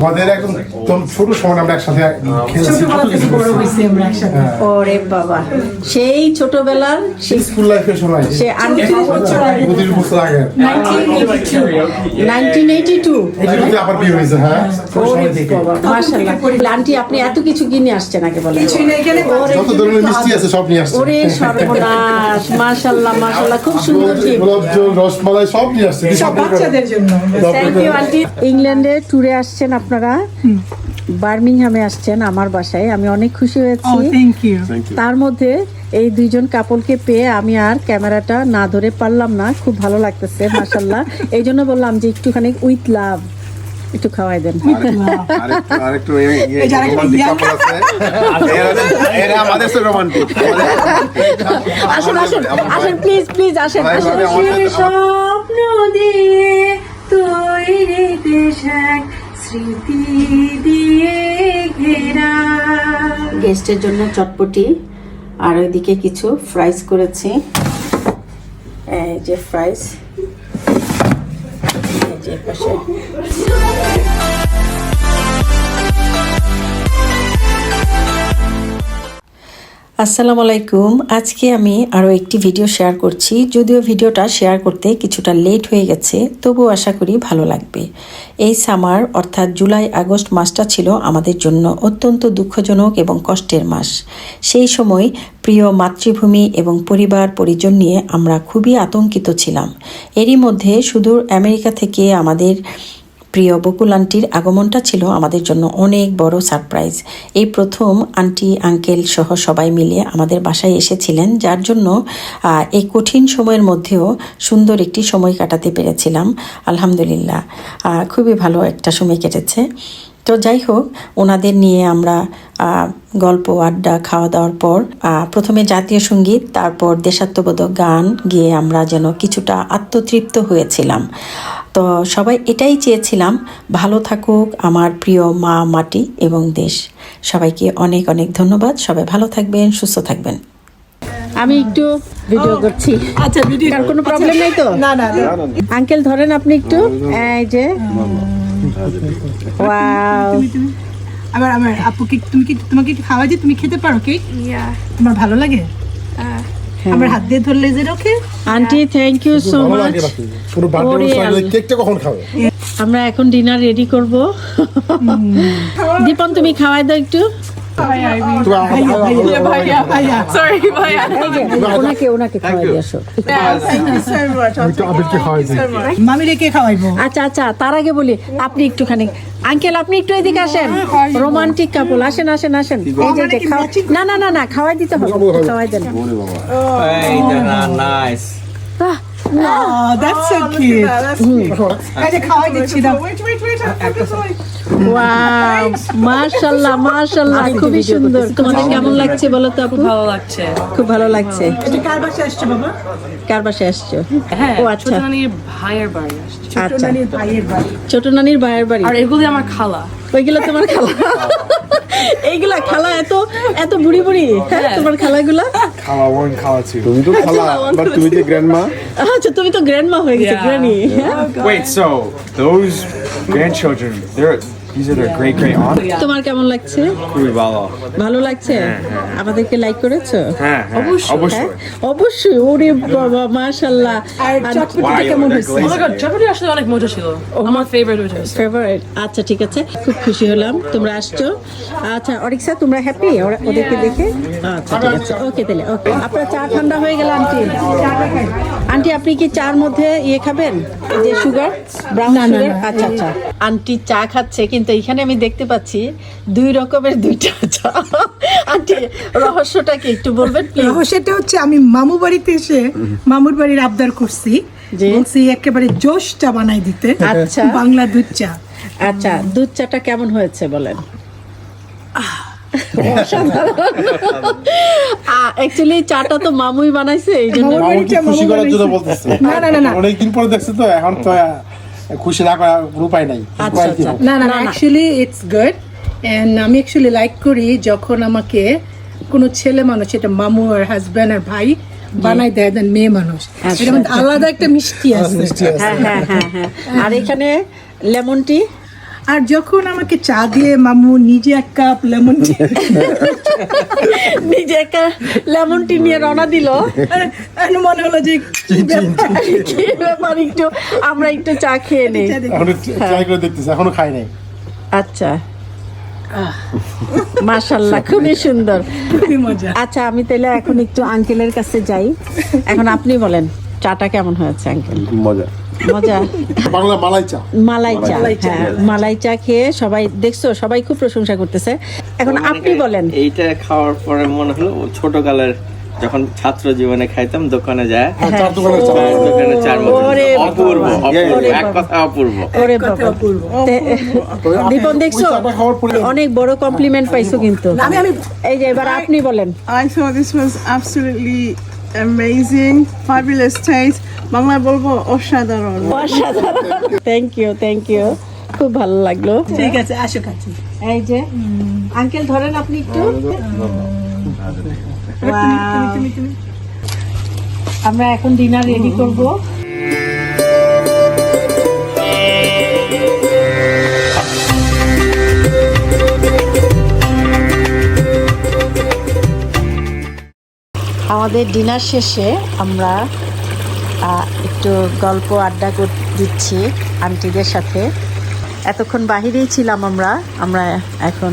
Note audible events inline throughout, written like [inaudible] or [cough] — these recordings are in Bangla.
আমাদের একদম ছোট সময় আমরা একসাথে ওরে বাবা। সেই ছোটবেলার সেই স্কুল লাইফের সময়। সে পঁচিশ বছর আগে। Nineteen eighty two. আবার বিয়ে হয়েছে হ্যাঁ? আন্টি আপনি এত কিছু কিনে আসছেন আগে বলেন। কিছুই যত ধরনের মিষ্টি আছে সব নিয়ে আসছে ওরে সর্বনাশ মাশাল্লাহ মাশাল্লাহ খুব সুন্দর রসমালাই সব নিয়ে আসছে বাচ্চাদের জন্য। ইংল্যান্ডে ট্যুরে আসছেন আপনারা বার্মিংহামে আসছেন আমার বাসায় আমি অনেক খুশি হয়েছি। তার মধ্যে এই দুইজন কাপলকে পেয়ে আমি আর ক্যামেরাটা না ধরে পারলাম না খুব ভালো লাগতেছে মাশাল্লাহ [laughs] এই জন্য বললাম যে একটুখানি উইথ লাভ একটু খাওয়াই দেন। আসুন আসুন আসুন প্লিজ প্লিজ আসেন আসুন। স্মৃতি দিয়ে ঘেরা। গেস্টের জন্য চটপটি, আর ওইদিকে কিছু ফ্রাইস করেছি। এই যে ফ্রাইস যে পাশে আসসালামু আলাইকুম। আজকে আমি আরও একটি ভিডিও শেয়ার করছি। যদিও ভিডিওটা শেয়ার করতে কিছুটা লেট হয়ে গেছে তবু আশা করি ভালো লাগবে। এই সামার, অর্থাৎ জুলাই, আগস্ট মাসটা ছিল আমাদের জন্য অত্যন্ত দুঃখজনক এবং কষ্টের মাস। সেই সময় প্রিয় মাতৃভূমি এবং পরিবার, পরিজন নিয়ে আমরা খুবই আতঙ্কিত ছিলাম। এরই মধ্যে সুদূর আমেরিকা থেকে আমাদের প্রিয় বকুল আন্টির আগমনটা ছিল আমাদের জন্য অনেক বড় সারপ্রাইজ। এই প্রথম আন্টি, আঙ্কেল সহ সবাই মিলে আমাদের বাসায় এসেছিলেন, যার জন্য এই কঠিন সময়ের মধ্যেও সুন্দর একটি সময় কাটাতে পেরেছিলাম। আলহামদুলিল্লাহ। খুবই ভালো একটা সময় কেটেছে। তো যাই হোক, ওনাদের নিয়ে আমরা গল্প, আড্ডা খাওয়া দাওয়ার পর প্রথমে জাতীয় সংগীত, তারপর দেশাত্মবোধক গান গিয়ে আমরা যেন কিছুটা আত্মতৃপ্ত হয়েছিলাম। তো সবাই এটাই চেয়েছিলাম ভালো থাকুক আমার প্রিয় মা মাটি এবং দেশ। সবাইকে অনেক অনেক ধন্যবাদ সবাই ভালো থাকবেন সুস্থ থাকবেন। আমি একটু ভিডিও করছি। আচ্ছা ভিডিও কার কোনো প্রবলেম নাই তো? না না না। আঙ্কেল ধরেন আপনি একটু। এই যে। ওয়াও আবার আমার আপু কি তুমি কি তোমাকে একটু খাওয়া যে তুমি খেতে পারো কেক? তোমার ভালো লাগে? আমার হাত দিয়ে ধরলে যে okay aunty thank you so much পুরো বার্থডে কেকটা কখন খাবে? আমরা এখন ডিনার রেডি করব। [laughs] দীপন তুমি খাওয়াই দাও একটু। আচ্ছা আচ্ছা তার আগে বলি আপনি একটুখানি আঙ্কেল আপনি একটু এদিকে আসেন রোমান্টিক কাপল আসেন আসেন আসেন এই যে না না না না খাওয়াই দিতে হবে খাওয়াই দেন. Ah, Oh, that's so cute. Wow মাশাআল্লাহ মাশাআল্লাহ খুবই সুন্দর তোমাদের কেমন লাগছে বলো তো আপু? ভালো লাগছে। খুব ভালো লাগছে। এটা কার বাসায় আসছে বাবা? কার বাসায় আসছো? হ্যাঁ ও আচ্ছা। ছোট নানির ভাইয়ের বাড়ি আসছে। আচ্ছা। নানির ভাইয়ের বাড়ি। ছোট নানির ভাইয়ের বাড়ি। আর এগুলি আমার খালা। ওইগুলো তোমার খালা? এইগুলা খালা এত এত বুড়ি বুড়ি? হ্যাঁ তোমার খালাগুলা? খাওয়া ওয়ান ছিল তুমি তো খালা বাট তুমি যে গ্র্যান্ডমা আচ্ছা তুমি তো গ্র্যান্ডমা হয়ে গেছো. গ্র্যানি হ্যাঁ those grandchildren, they're these are their great great aunt? তোমার কেমন লাগছে? Kuribala. ভালো। লাগছে? আমাদেরকে লাইক করেছ? হ্যাঁ, অবশ্যই। হ্যাঁ? অবশ্যই। ওরে বাবা মাশাআল্লাহ। আর চটপটিটা কেমন হয়েছে? Oh my god, আসলে অনেক মজা ছিল। আমার ফেভারিট হচ্ছে। ফেভারিট আচ্ছা ঠিক আছে। খুব খুশি হলাম। তোমরা আসছো। আচ্ছা অরিক্সা তোমরা হ্যাপি ওদেরকে দেখে? আচ্ছা ঠিক আছে। ওকে তাহলে ওকে আপনার চা ঠান্ডা হয়ে গেল আন্টি। আন্টি আপনি কি চার মধ্যে ইয়ে খাবেন? যে সুগার ব্রাউন সুগার আচ্ছা আচ্ছা। আন্টি চা খাচ্ছে কিন্তু এখানে আমি দেখতে পাচ্ছি দুই রকমের দুইটা চা। আন্টি রহস্যটা কি একটু বলবেন রহস্যটা হচ্ছে আমি মামু বাড়িতে এসে মামুর বাড়ির আবদার করছি। বলছি একেবারে জোশ চা বানাই দিতে। আচ্ছা। বাংলা দুধ চা। আচ্ছা দুধ চাটা কেমন হয়েছে বলেন? অ্যাকচুয়ালি চাটা তো মামুই বানাইছে এই জন্য মামুর মামুকে বাড়িটা খুশি করার জন্য বলতেছে। না না না অনেকদিন পরে দেখছি তো এখন তো খুশি না করার কোনো উপায় নাই আচ্ছা, আচ্ছা। না না না অ্যাকচুয়ালি ইটস গুড এন্ড আমি অ্যাকচুয়ালি লাইক করি যখন আমাকে কোনো ছেলে মানুষ এটা মামু আর হাজব্যান্ড আর ভাই বানাই দেয় দেন মেয়ে মানুষ। আচ্ছা, আলাদা একটা মিষ্টি আছে। মিষ্টি হ্যাঁ হ্যাঁ হ্যাঁ। আর এখানে লেমন টি? আর যখন আমাকে চা দিয়ে মামু নিজে এক কাপ লেমন টি নিজে একটা লেমন টি নিয়ে রওনা দিল। মনে হলো যে কি ব্যাপার? একটু? আমরা একটু চা খেয়ে নেই। এখন ট্রাই করে দেখতেছি এখনও খাই নাই। আচ্ছা। মাশাল্লাহ [laughs] খুবই সুন্দর। খুবই মজা। আচ্ছা আমি তাহলে এখন একটু আঙ্কেলের কাছে যাই। এখন আপনি বলেন চাটা কেমন হয়েছে আঙ্কেল মজা। মজা। বাংলা মালাই চা। মালাই চা হ্যাঁ মালাই চা খেয়ে সবাই দেখছ সবাই খুব প্রশংসা করতেছে। এখন আপনি বলেন। এইটা খাওয়ার পরে মনে হলো ছোটকালের যখন ছাত্র জীবনে খাইতাম দোকানে যায়। দোকানে চার অপূর্ব এক কথা অপূর্ব। দীপন দেখছ? খাওয়ার পরে অনেক বড় কমপ্লিমেন্ট পাইছো কিন্তু। এই যে এবার আপনি বলেন। I thought this was absolutely amazing, fabulous taste. বাংলায় বলব অসাধারণ। অসাধারণ। থ্যাংক ইউ থ্যাংক ইউ খুব ভালো লাগল। ঠিক আছে আসো কাছে এই যে আঙ্কেল ধরেন আপনি একটু। Wow. আমরা এখন ডিনার রেডি করব। আমাদের ডিনার শেষে আমরা একটু গল্প আড্ডা দিচ্ছি আন্টিদের সাথে। এতক্ষণ বাহিরেই ছিলাম আমরা আমরা এখন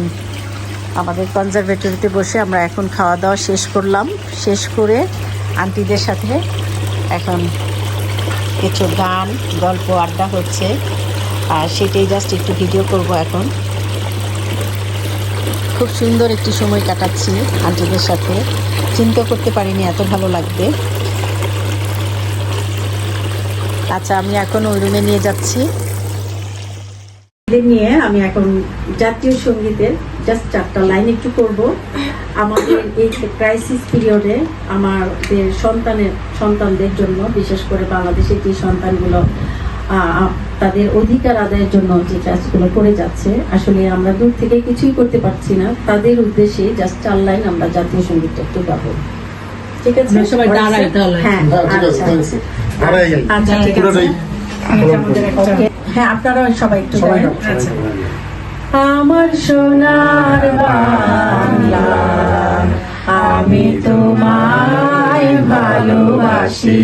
আমাদের কনজারভেটরিতে বসে আমরা এখন খাওয়া দাওয়া শেষ করলাম। শেষ করে আন্টিদের সাথে এখন কিছু গান, গল্প, আড্ডা হচ্ছে। আর সেটাই জাস্ট একটু ভিডিও করব এখন। খুব সুন্দর একটি সময় কাটাচ্ছি আন্টিদের সাথে। চিন্তা করতে পারিনি, এত ভালো লাগবে। আচ্ছা আমি এখন ওই রুমে নিয়ে যাচ্ছি। নিয়ে আমি এখন জাতীয় সঙ্গীতের জাস্ট চারটা লাইন একটু করব। আমাদের এই ক্রাইসিস পিরিয়ডে আমাদের সন্তানের, সন্তানদের জন্য, বিশেষ করে বাংলাদেশের যে সন্তানগুলো তাদের অধিকার আদায়ের জন্য যে কাজগুলো করে যাচ্ছে আসলে আমরা দূর থেকে কিছুই করতে পারছি না। তাদের উদ্দেশ্যে জাস্ট চার লাইন আমরা জাতীয় সঙ্গীতটা একটু গাবো। ঠিক আছে? সবাই দাঁড়াই। হ্যাঁ ঠিক আছে আচ্ছা আচ্ছা। ঠিক আছে। হ্যাঁ আপনারা সবাই একটু সবাই সবাই। আমার সোনার বাংলা আমি তোমায় ভালোবাসি।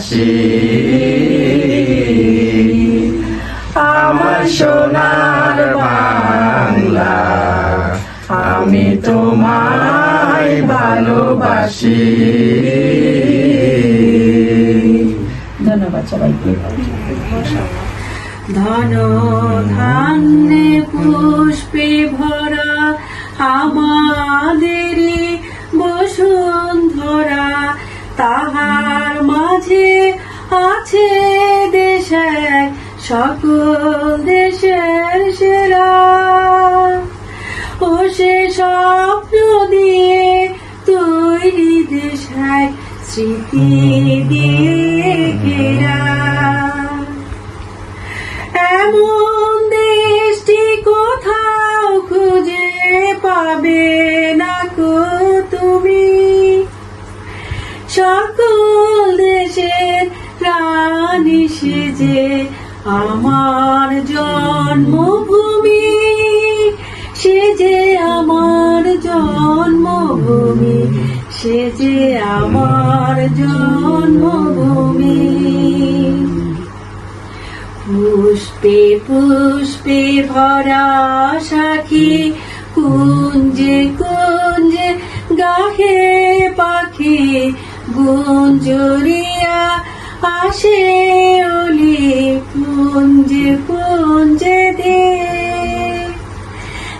ভালোবাসি আমার সোনার বাংলা আমি তোমায় ভালোবাসি। ধন্যবাদ সবাইকে। ধন ধান্যে পুষ্পে ভরা আমাদের বসুন্ধরা তাহার মাঝে আছে দেশের সকল দেশের সেরা। ও সে স্বপ্ন দিয়ে তৈরি দেশায় স্মৃতি দিয়ে রানী সেজে আমার জন্মভূমি, সে যে আমার জন্মভূমি, সে যে আমার জন্মভূমি। পুষ্পে পুষ্পে ভরা সাখী, কুঞ্জে কুঞ্জে গাহে পাখি, গুঞ্জরিয়া আসে ওলে কুঞ্জে কুঞ্জে দে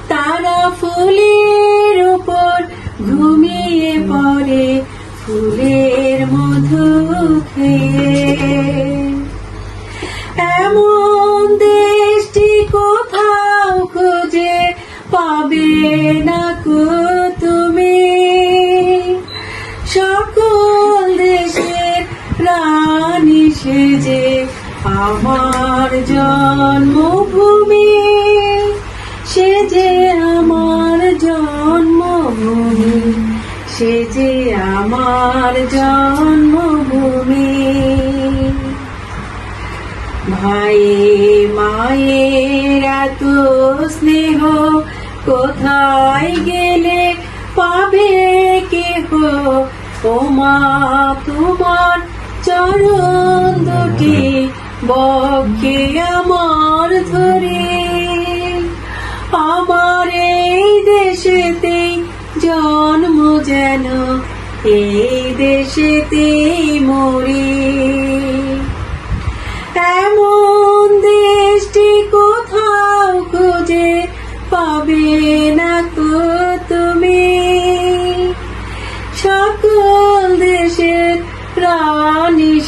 তারা ফুলের উপর ঘুমিয়ে পড়ে ফুলের মধু এমন রানী যে আমার জন্মভূমি, সে যে আমার জন্মভূমি, সে যে আমার জন্মভূমি। ভাইয়ে, মায়ের এত স্নেহ, কোথায় গেলে পাবে কেহ? ও মা তোমার চরণ দুটি বক্ষে আমার ধরে। আমার এই দেশেতে জন্ম যেন, এই দেশেতে মরি। এমন দেশটি কোথাও খুঁজে পাবে না।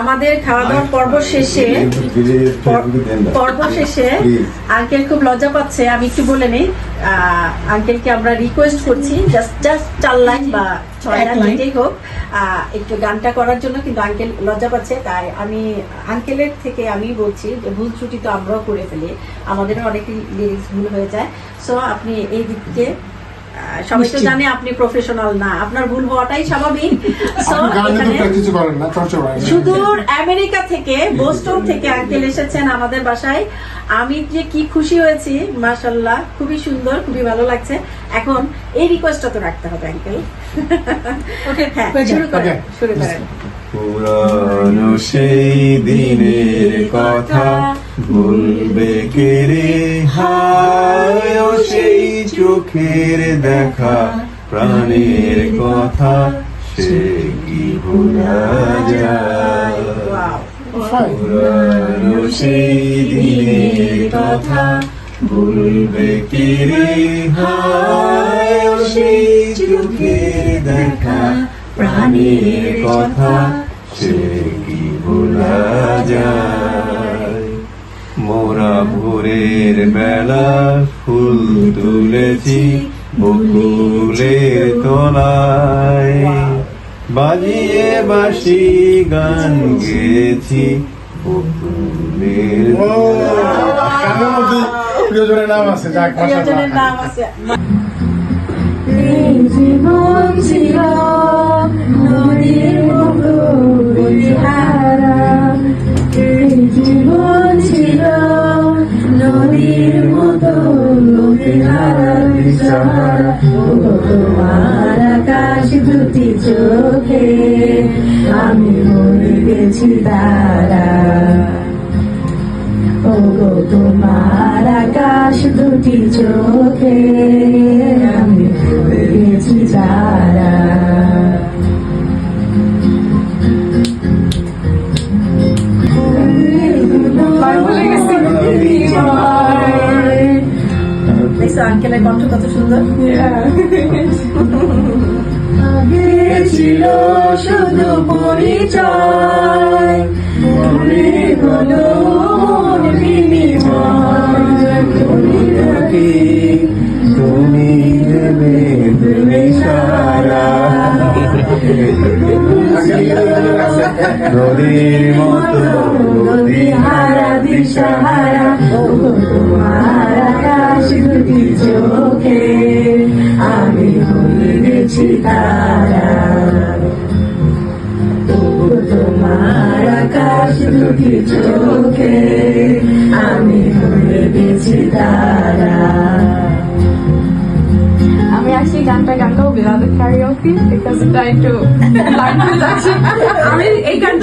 আমাদের খাওয়া দাওয়ার পর্ব শেষে পর্ব শেষে আঙ্কেল খুব লজ্জা পাচ্ছে আমি একটু বলে নেই। আঙ্কেলকে আমরা রিকোয়েস্ট করছি জাস্ট জাস্ট চার লাইন বা ছয় লাইন। যেটাই হোক। একটু গানটা করার জন্য কিন্তু আঙ্কেল লজ্জা পাচ্ছে তাই আমি আঙ্কেলের থেকে আমি বলছি যে ভুল ত্রুটি তো আমরাও করে ফেলি। আমাদেরও অনেক লিরিক্স ভুল হয়ে যায়। সো আপনি এই দিককে সবাই তো জানে আপনি প্রফেশনাল না। আপনার ভুল হওয়াটাই স্বাভাবিক। সুদূর আমেরিকা থেকে বোস্টন থেকে আঙ্কেল এসেছেন আমাদের বাসায়। আমি যে কি খুশি হয়েছি মাসাল্লাহ খুবই সুন্দর খুবই ভালো লাগছে। এখন এই রিকোয়েস্টটা তো রাখতে হবে আঙ্কেল ওকে হ্যাঁ পুরানো সেই দিনের কথা ভুলবে কে রে? হায় সেই চোখের দেখা প্রাণের কথা সে কি ভোলা যায়. পুরানো সেই দিনের কথা ভুলবে কে রে? হায় সেই চোখের দেখা প্রাণের কথা, সে কি ভোলা যায়? মোরা ভোরের বেলা ফুল তুলেছি বকুলের তলায়। বাজিয়ে বাসি গান গেছি বকুলের মধ্যে প্রিয়জনের নাম আছে যাক প্রিয়জনের নাম আছে। জীবন ছিল নদীর মতো গতিহারা জীবন ছিল নদীর মতো তোমার আকাশ দুটি চোখে আমি মরে গেছি তারা তোমার আকাশ দুটি চোখে আমি দেখছ আঙ্কেলের কণ্ঠ কত সুন্দর। আগে ছিল শুধু পরিচয় মনে হলো মন তুমি কি তুমি দেবে দেবে সারা নদীর মতো দিহারা দিশাহারা আমি তারা চোখে আমি ভুলে গেছি তারা আমি actually গানটা গান karaoke because I try to learn to actually আমি এই গান